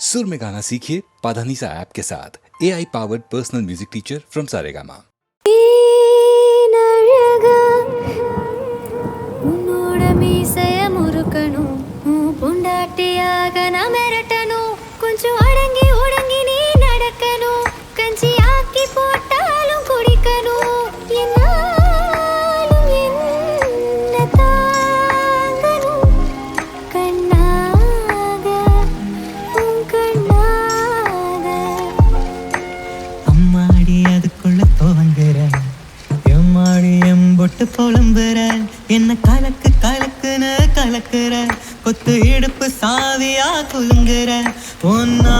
सुर में गाना सीखिए पाधानीसा ऐप के साथ। A I powered personal music teacher from Saregama పుండాటియాగ నా మెరటను போட்டு புலம்புற என்ன கலக்கு கலக்குன்னு கலக்குற கொத்து இடுப்பு சாவியா குலுங்குற ஒன்னா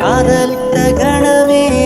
காதலித்த கணமே.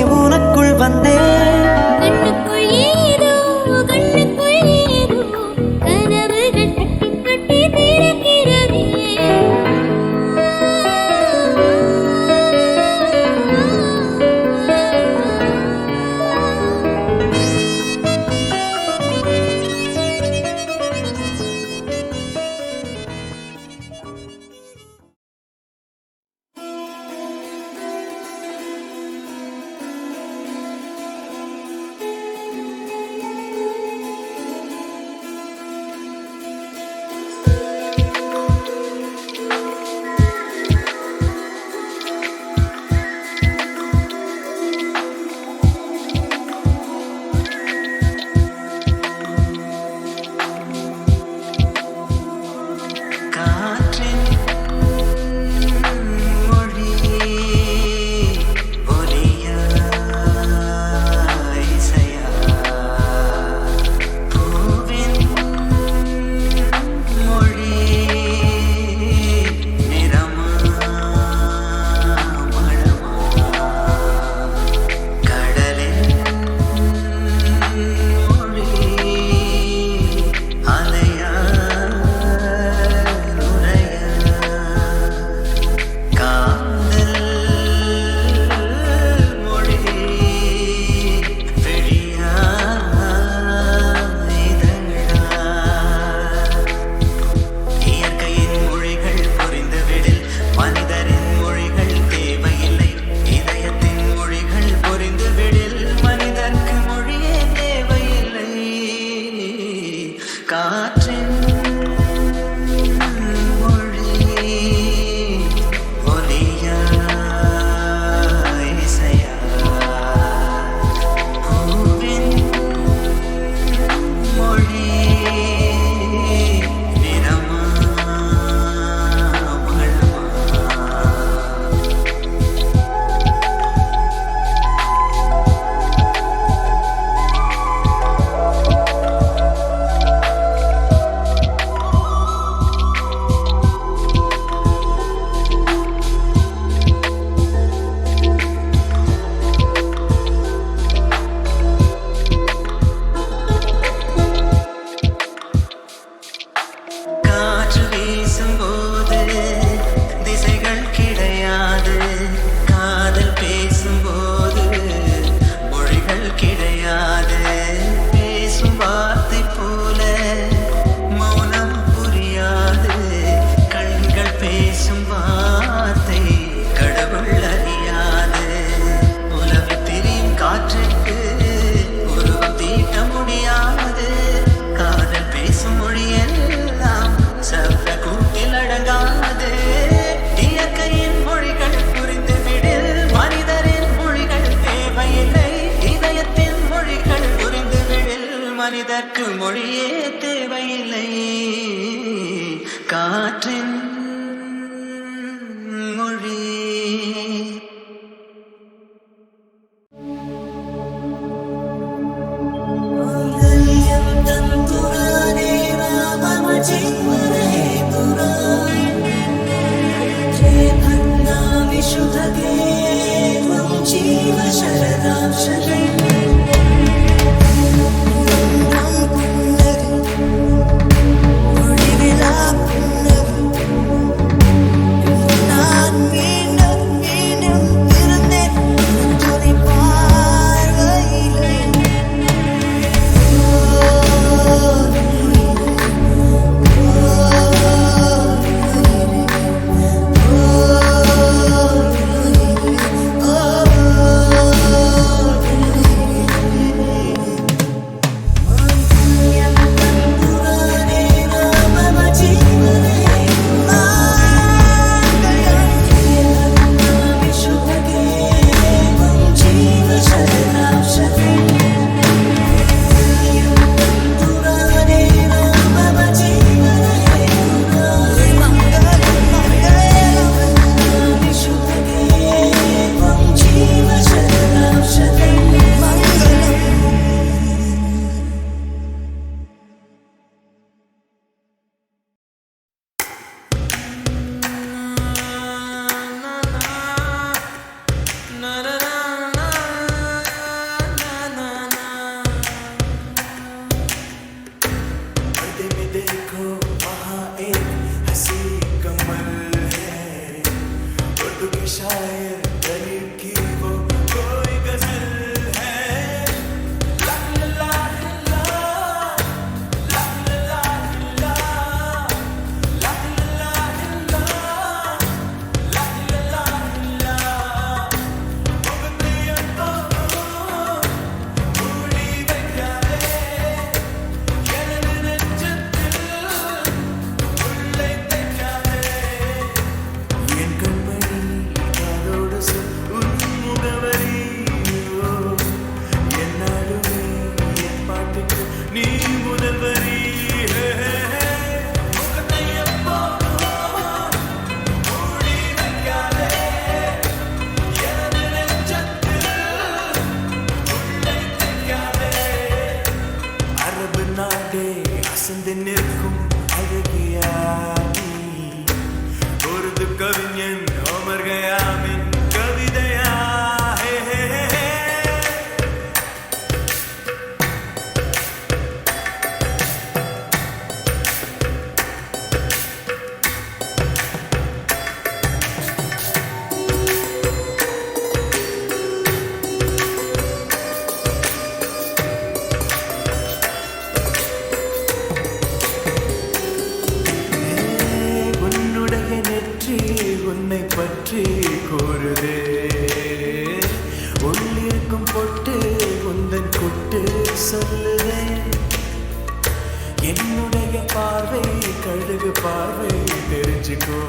பார்வை தெரிஞ்சுக்கோ.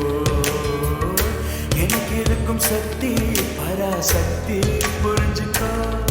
எனக்கு இருக்கும் சக்தி பராசக்தி புரிஞ்சுக்கோ.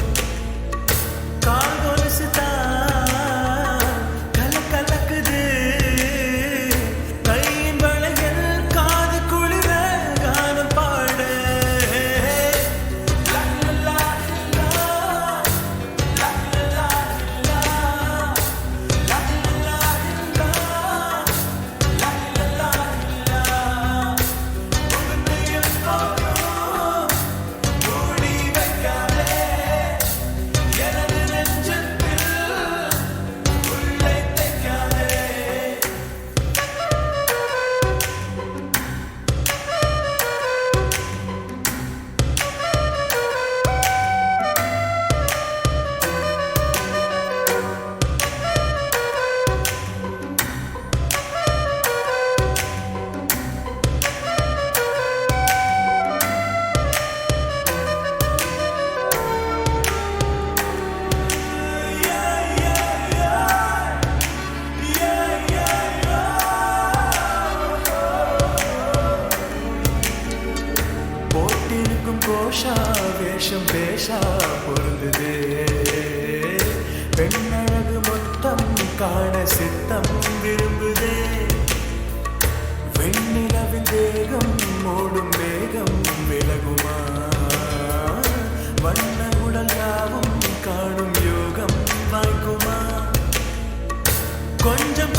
கொஞ்சம்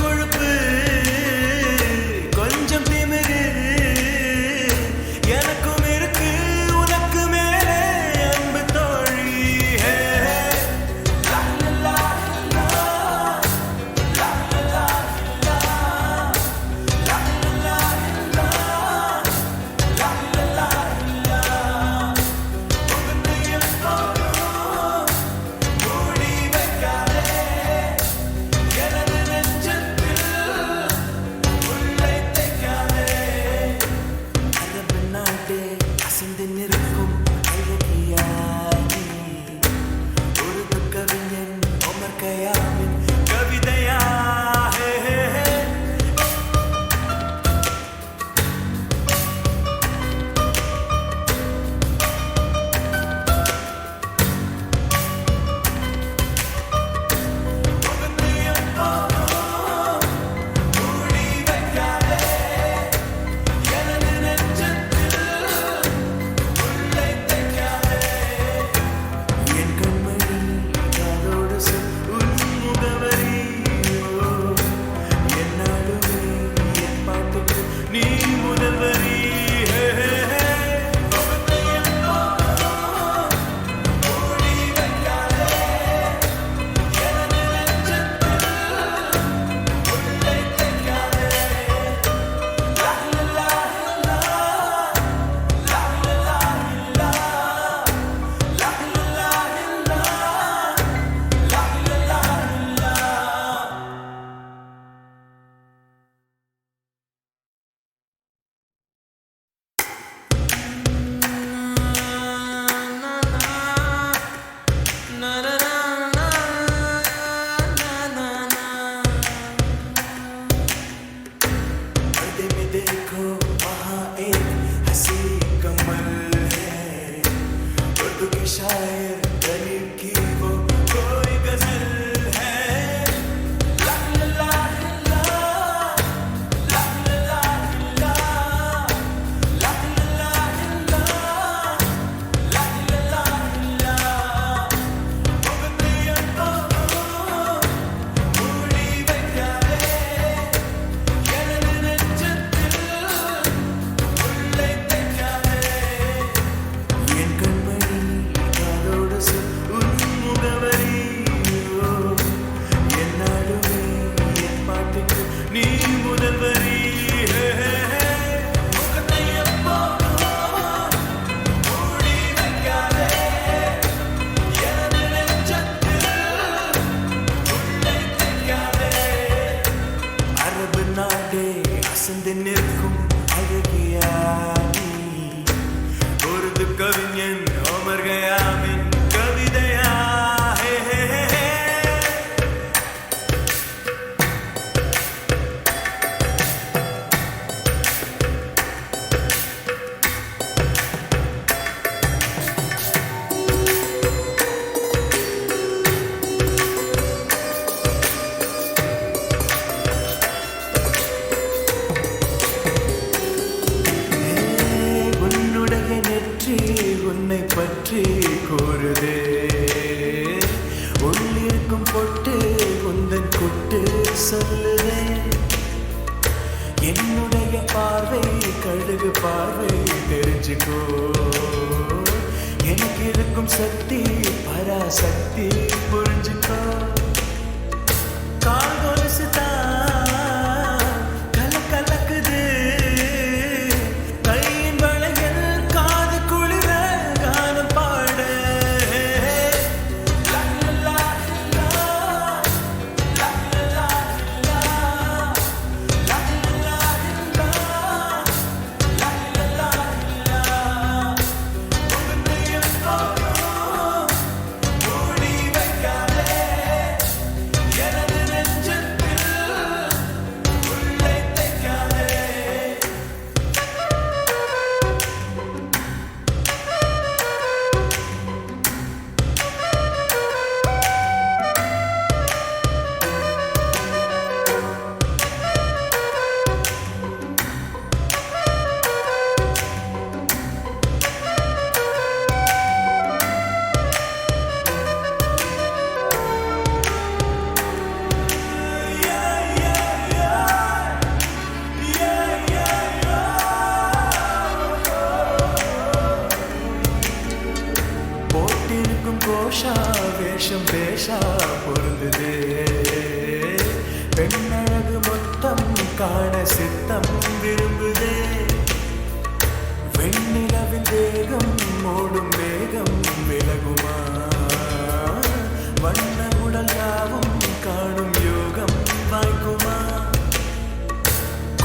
சொல்லுவேன். என்னுடைய பார்வை கழுகு பார்வை தெரிஞ்சுக்கோ. எனக்கு இருக்கும் சக்தி பராசக்தி புரிஞ்சுக்கோ.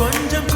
கொஞ்சம்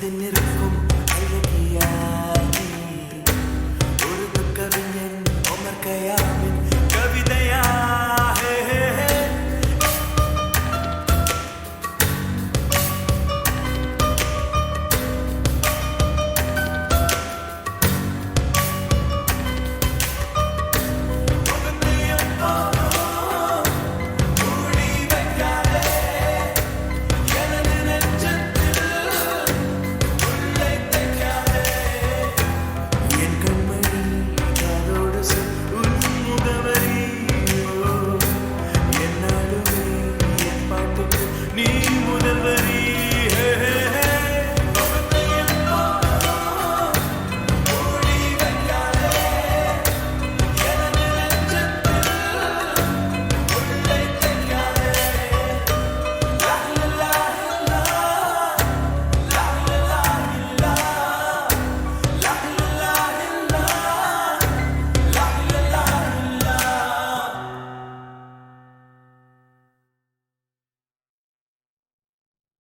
the middle.